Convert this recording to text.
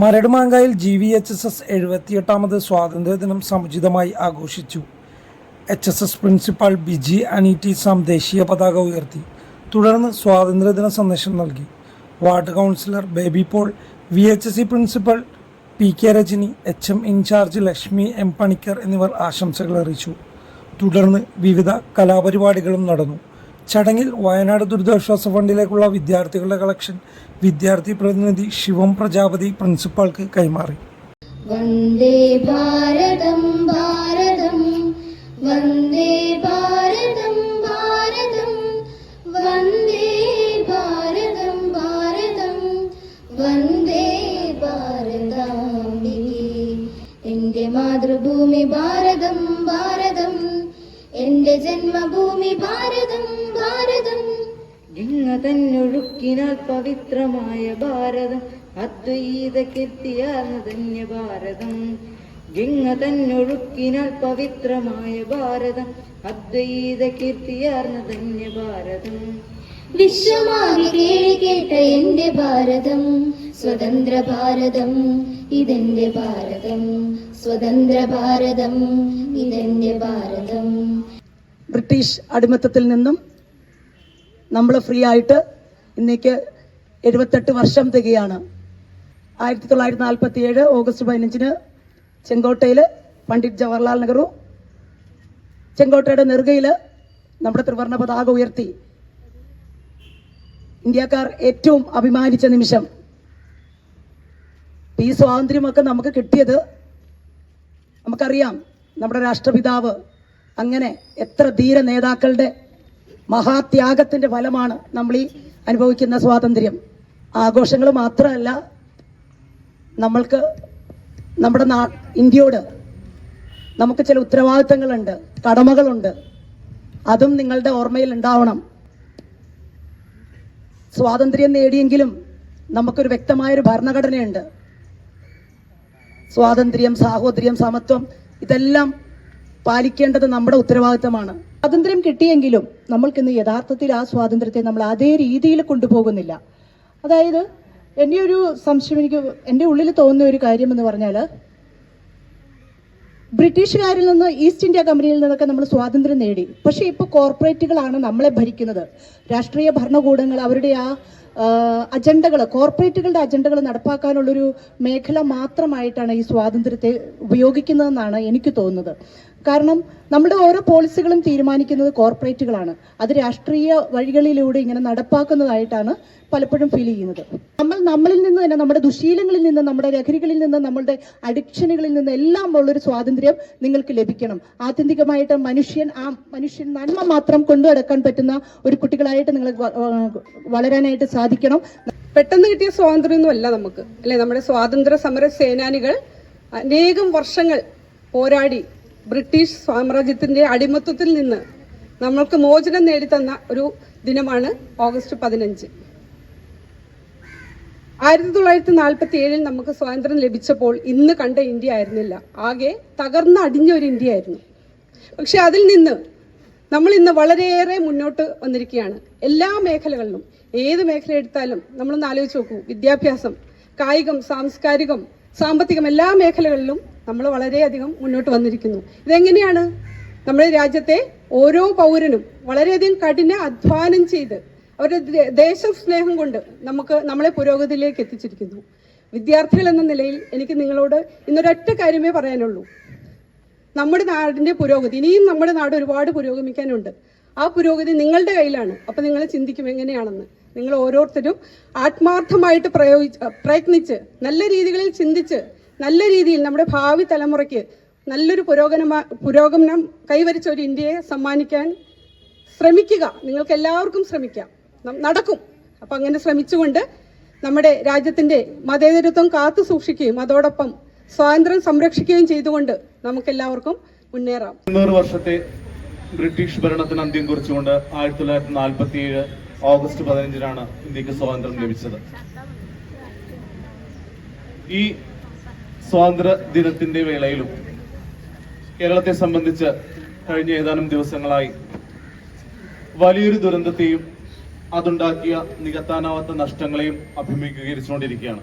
മരടുമാങ്കായിൽ G V H S S എഴുപത്തിയെട്ടാമത് സ്വാതന്ത്ര്യദിനം സമുചിതമായി ആഘോഷിച്ചു. H S S principal Biji Aneeta Sam ദേശീയ പതാക ഉയർത്തി. തുടർന്ന് സ്വാതന്ത്ര്യദിന സന്ദേശം നൽകി. Ward councillor Baby Paul V H S C principal P K Rajani H M in charge Lakshmi M Panicker എന്നിവർ ആശംസകൾ അറിയിച്ചു. തുടർന്ന് വിവിധ കലാപരിപാടികളും നടന്നു. ചടങ്ങിൽ വയനാട് ദുരിതാശ്വാസ ഫണ്ടിലേക്കുള്ള വിദ്യാർത്ഥികളുടെ കളക്ഷൻ വിദ്യാർത്ഥി പ്രതിനിധി ശിവം പ്രജാപതി പ്രിൻസിപ്പാൾക്ക് കൈമാറി. വന്ദേ ഭാരതം ഭാരതം. വന്ദേ ഭാരതം ഭാരതം. വന്ദേ ഭാരതം ഭാരതം. വന്ദേ എന്റെ മാതൃഭൂമി ഭാരതം ഭാരതം. എന്റെ ജന്മഭൂമി ഭാരതം. ഭാരതം. ഗംഗ തന്നൊഴുക്കിനാൽ പവിത്രമായ ഭാരതം. അദ്വൈത കീർത്തിയാർന്ന ധന്യ ഭാരതം. ഗംഗ തന്നൊഴുക്കിനാൽ പവിത്രമായ ഭാരതം. അദ്വൈത കീർത്തിയാർന്ന ധന്യ ഭാരതം. വിശ്വമാകെ കേളി കേട്ട എന്റെ ഭാരതം. സ്വതന്ത്ര ഭാരതം ഇതെന്റെ ഭാരതം. സ്വതന്ത്ര ഭാരതം ഇതെന്റെ ഭാരതം. ബ്രിട്ടീഷ് അടിമത്തത്തിൽ നിന്നും നമ്മൾ ഫ്രീ ആയിട്ട് ഇന്നേക്ക് എഴുപത്തെട്ട് വർഷം തികയാണ്. ആയിരത്തി തൊള്ളായിരത്തി നാൽപ്പത്തി ഏഴ് ഓഗസ്റ്റ് പതിനഞ്ചിന് ചെങ്കോട്ടയിൽ പണ്ഡിറ്റ് ജവഹർലാൽ നെഹ്റു ചെങ്കോട്ടയുടെ നെറുകയിൽ നമ്മുടെ ത്രിവർണ പതാക ഉയർത്തി. ഇന്ത്യക്കാർ ഏറ്റവും അഭിമാനിച്ച നിമിഷം. ഈ സ്വാതന്ത്ര്യമൊക്കെ നമുക്ക് കിട്ടിയത് നമുക്കറിയാം നമ്മുടെ രാഷ്ട്രപിതാവ് അങ്ങനെ എത്ര ധീര നേതാക്കളുടെ മഹാത്യാഗത്തിന്റെ ഫലമാണ് നമ്മൾ ഈ അനുഭവിക്കുന്ന സ്വാതന്ത്ര്യം. ആഘോഷങ്ങൾ മാത്രമല്ല നമ്മൾക്ക് നമ്മുടെ നാ ഇന്ത്യയോട് നമുക്ക് ചില ഉത്തരവാദിത്തങ്ങളുണ്ട് കടമകളുണ്ട്. അതും നിങ്ങളുടെ ഓർമ്മയിൽ ഉണ്ടാവണം. സ്വാതന്ത്ര്യം നേടിയെങ്കിലും നമുക്കൊരു വ്യക്തമായൊരു ഭരണഘടനയുണ്ട്. സ്വാതന്ത്ര്യം സാഹോദര്യം സമത്വം ഇതെല്ലാം പാലിക്കേണ്ടത് നമ്മുടെ ഉത്തരവാദിത്തമാണ്. സ്വാതന്ത്ര്യം കിട്ടിയെങ്കിലും നമ്മൾക്കിന്ന് യഥാർത്ഥത്തിൽ ആ സ്വാതന്ത്ര്യത്തെ നമ്മൾ അതേ രീതിയിൽ കൊണ്ടുപോകുന്നില്ല. അതായത് എന്റെ ഒരു സംശയം എനിക്ക് എന്റെ ഉള്ളിൽ തോന്നുന്ന ഒരു കാര്യം എന്ന് പറഞ്ഞാൽ ബ്രിട്ടീഷുകാരിൽ നിന്ന് ഈസ്റ്റ് ഇന്ത്യ കമ്പനിയിൽ നിന്നൊക്കെ നമ്മൾ സ്വാതന്ത്ര്യം നേടി. പക്ഷേ ഇപ്പോൾ കോർപ്പറേറ്റുകളാണ് നമ്മളെ ഭരിക്കുന്നത്. രാഷ്ട്രീയ ഭരണകൂടങ്ങൾ അവരുടെ ആ അജണ്ടകൾ കോർപ്പറേറ്റുകളുടെ അജണ്ടകൾ നടപ്പാക്കാനുള്ളൊരു മേഖല മാത്രമായിട്ടാണ് ഈ സ്വാതന്ത്ര്യത്തെ ഉപയോഗിക്കുന്നതെന്നാണ് എനിക്ക് തോന്നുന്നത്. കാരണം നമ്മുടെ ഓരോ പോളിസികളും തീരുമാനിക്കുന്നത് കോർപ്പറേറ്റുകളാണ്. അത് രാഷ്ട്രീയ വഴികളിലൂടെ ഇങ്ങനെ നടപ്പാക്കുന്നതായിട്ടാണ് പലപ്പോഴും ഫീൽ ചെയ്യുന്നത്. നമ്മൾ നമ്മളിൽ നിന്ന് തന്നെ നമ്മുടെ ദുശീലങ്ങളിൽ നിന്ന് നമ്മുടെ ലഹരികളിൽ നിന്ന് നമ്മളുടെ അഡിക്ഷനുകളിൽ നിന്ന് എല്ലാം ഉള്ളൊരു സ്വാതന്ത്ര്യം നിങ്ങൾക്ക് ലഭിക്കണം. ആത്യന്തികമായിട്ട് മനുഷ്യൻ ആ മനുഷ്യൻ നന്മ മാത്രം കൊണ്ടുനടക്കാൻ പറ്റുന്ന ഒരു കുട്ടികളായിട്ട് നിങ്ങൾ വളരാനായിട്ട് സാധിക്കണം. പെട്ടെന്ന് കിട്ടിയ സ്വാതന്ത്ര്യമൊന്നും അല്ല നമുക്ക്. അല്ലെ? നമ്മുടെ സ്വാതന്ത്ര്യ സമര സേനാനികൾ അനേകം വർഷങ്ങൾ പോരാടി ബ്രിട്ടീഷ് സാമ്രാജ്യത്തിന്റെ അടിമത്വത്തിൽ നിന്ന് നമ്മൾക്ക് മോചനം നേടിത്തന്ന ഒരു ദിനമാണ് ഓഗസ്റ്റ് പതിനഞ്ച്. ആയിരത്തി തൊള്ളായിരത്തി നാൽപ്പത്തി ഏഴിൽ നമുക്ക് സ്വാതന്ത്ര്യം ലഭിച്ചപ്പോൾ ഇന്ന് കണ്ട ഇന്ത്യ ആയിരുന്നില്ല. ആകെ തകർന്ന അടിഞ്ഞ ഒരു ഇന്ത്യ ആയിരുന്നു. പക്ഷെ അതിൽ നിന്ന് നമ്മൾ ഇന്ന് വളരെയേറെ മുന്നോട്ട് വന്നിരിക്കുകയാണ്. എല്ലാ മേഖലകളിലും ഏത് മേഖല എടുത്താലും നമ്മളൊന്ന് ആലോചിച്ച് നോക്കൂ. വിദ്യാഭ്യാസം കായികം സാംസ്കാരികം സാമ്പത്തികം എല്ലാ മേഖലകളിലും നമ്മൾ വളരെയധികം മുന്നോട്ട് വന്നിരിക്കുന്നു. ഇതെങ്ങനെയാണ്? നമ്മുടെ രാജ്യത്തെ ഓരോ പൗരനും വളരെയധികം കഠിന അധ്വാനം ചെയ്ത് അവരുടെ ദേശസ്നേഹം കൊണ്ട് നമുക്ക് നമ്മളെ പുരോഗതിയിലേക്ക് എത്തിച്ചിരിക്കുന്നു. വിദ്യാർത്ഥികൾ എന്ന നിലയിൽ എനിക്ക് നിങ്ങളോട് ഇന്നൊരൊറ്റ കാര്യമേ പറയാനുള്ളൂ. നമ്മുടെ നാടിന്റെ പുരോഗതി ഇനിയും നമ്മുടെ നാട് ഒരുപാട് പുരോഗമിക്കാനുണ്ട്. ആ പുരോഗതി നിങ്ങളുടെ കയ്യിലാണ്. അപ്പം നിങ്ങൾ ചിന്തിക്കും എങ്ങനെയാണെന്ന്. നിങ്ങൾ ഓരോരുത്തരും ആത്മാർത്ഥമായിട്ട് പ്രയോഗിച്ച് പ്രയത്നിച്ച് നല്ല രീതികളിൽ ചിന്തിച്ച് നല്ല രീതിയിൽ നമ്മുടെ ഭാവി തലമുറയ്ക്ക് നല്ലൊരു പുരോഗമന പുരോഗമനം കൈവരിച്ച ഒരു ഇന്ത്യയെ സമ്മാനിക്കാൻ ശ്രമിക്കുക. നിങ്ങൾക്ക് എല്ലാവർക്കും ശ്രമിക്കാം നടക്കും. അപ്പം അങ്ങനെ ശ്രമിച്ചുകൊണ്ട് നമ്മുടെ രാജ്യത്തിന്റെ മതേതരത്വം കാത്തു സൂക്ഷിക്കുകയും അതോടൊപ്പം സ്വാതന്ത്ര്യം സംരക്ഷിക്കുകയും ചെയ്തുകൊണ്ട് നമുക്കെല്ലാവർക്കും മുന്നേറാം. നൂറ് വർഷത്തെ ബ്രിട്ടീഷ് ഭരണത്തിന് അന്ത്യം കുറിച്ചുകൊണ്ട് ആയിരത്തി തൊള്ളായിരത്തി നാൽപ്പത്തി ഏഴ് ഓഗസ്റ്റ് പതിനഞ്ചിനാണ് ഇന്ത്യയ്ക്ക് സ്വാതന്ത്ര്യം ലഭിച്ചത്. ഈ സ്വാതന്ത്ര്യ ദിനത്തിന്റെ വേളയിലും കേരളത്തെ സംബന്ധിച്ച് കഴിഞ്ഞ ഏതാനും ദിവസങ്ങളായി വലിയൊരു ദുരന്തത്തെയും അതുണ്ടാക്കിയ നികത്താനാവാത്ത നഷ്ടങ്ങളെയും അഭിമുഖീകരിച്ചുകൊണ്ടിരിക്കുകയാണ്.